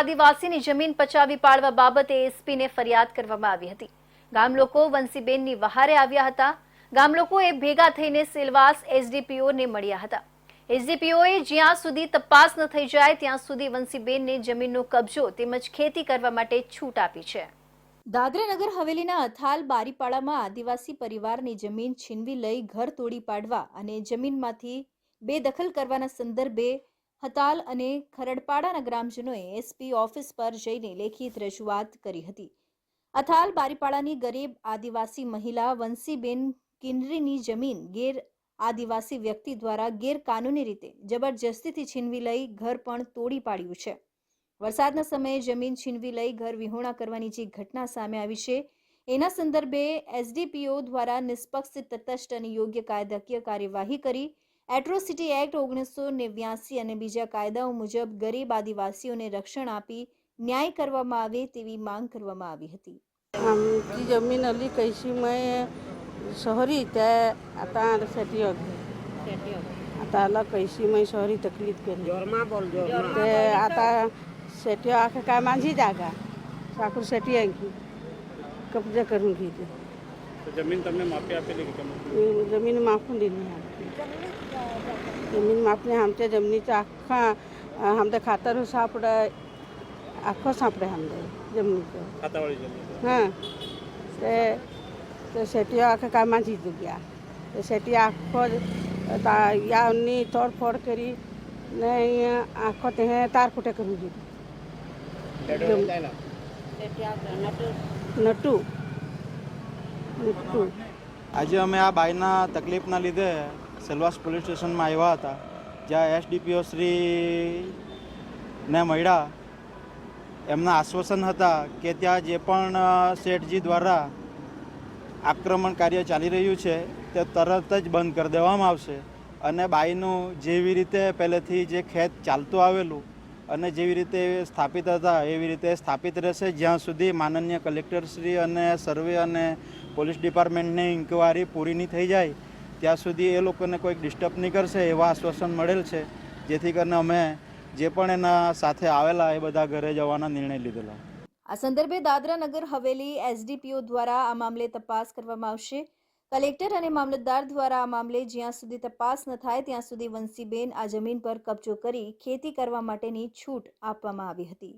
આદિવાસીની જમીન પચાવી પાડવા બાબતે એસપીને ફરિયાદ કરવામાં આવી હતી. ગામ વંશીબેનની વહારે આવ્યા હતા. ગામ ભેગા થઈને સેલવાસ એસડીપીઓને મળ્યા હતા. એસડીપીઓએ જ્યાં સુધી તપાસ ન થઈ જાય, ત્યાં સુધી વંશીબેનને જમીનનો કબજો તેમજ ખેતી કરવા માટે છૂટ આપી છે. દાદરાનગર હવેલીના અથાલ બારીપાડામાં આદિવાસી પરિવારની જમીન છીનવી લઈ ઘર તોડી પાડવા અને જમીનમાંથી બેદખલ કરવાના સંદર્ભે હતાલ અને ખરડપાડાના ગ્રામજનોએ એસપી ઓફિસ પર જઈને લેખિત રજૂઆત કરી હતી. અથાલ બારીપાડાની ગરીબ આદિવાસી મહિલા વંશીબેન કિન્નરીની જમીન ગેર આદિવાસી વ્યક્તિ દ્વારા ગેરકાનૂની રીતે જબરજસ્તીથી છીનવી લઈ ઘર પણ તોડી પાડ્યું છે. વરસાદના સમયે જમીન છીનવી લઈ ઘર વિહોણા કરવાની જે ઘટના સામે આવી છે, એના સંદર્ભે એસડીપીઓ દ્વારા નિષ્પક્ષ, તટસ્થ અને યોગ્ય કાયદાકીય કાર્યવાહી કરી એટ્રોસિટી એક્ટ ઓગણીસો નેવ્યાસી અને બીજા કાયદાઓ મુજબ ગરીબ આદિવાસીઓને રક્ષણ આપી ન્યાય કરવામાં આવે તેવી માંગ કરવામાં આવી હતી आमची जमीन आली कैशी मै शहरी त्या आता साठी आता आला कैशी मै शहरी तकलीफ केली ते आता शेती आखे काय माझी जागा साखर शेती आहे कब्जा करून घेते તો જમીન તમને માપી આપેલી કે કેમ जमीन मापून दिली आमची जमीन मापणे आमच्या जमिनीचं अख्खा आमचं खातर सापडं अख्खं सापडे आमचं जमिनीचं ખાતાવાળી જમીન हां ते ते शेती आखं कामाची જગ્યા તે શેટી આખો તા યાની તોડફોડ કરી ને અહીંયા આખો તે તાર ફૂટે કરવું દીધું નટુ આજે અમે આ બાઈના તકલીફના લીધે સેલવાસ પોલીસ સ્ટેશનમાં આવ્યા હતા. જ્યાં એસડીપીઓ શ્રીને મળ્યા. એમના આશ્વાસન હતા કે ત્યાં જે પણ શેઠજી દ્વારા આક્રમણ કાર્ય ચાલી રહ્યું છે, તે તરત જ બંધ કરી દેવામાં આવશે. અને બાઈનું જેવી રીતે પહેલેથી જે ખેત ચાલતું આવેલું અને જેવી રીતે સ્થાપિત હતા, એવી રીતે સ્થાપિત રહેશે. જ્યાં સુધી માનનીય કલેક્ટરશ્રી અને સર્વે અને પોલીસ ડિપાર્ટમેન્ટની ઇન્કવાયરી પૂરી નહીં થઈ જાય, ત્યાં સુધી એ લોકોને કોઈક ડિસ્ટર્બ નહીં કરશે એવા આશ્વાસન મળેલ છે. જેથી કરીને અમે જે પણ એના સાથે આવેલા એ બધા ઘરે જવાના નિર્ણય લીધેલા. આ સંદર્ભે દાદરા નગર હવેલી એસડીપીઓ દ્વારા આ મામલે તપાસ કરવામાં આવશે. કલેક્ટર અને મામલતદાર દ્વારા આ મામલે જ્યાં સુધી તપાસ ન થાય, ત્યાં સુધી વંશીબેન આ જમીન પર કબજો કરી ખેતી કરવા માટેની છૂટ આપવામાં આવી હતી.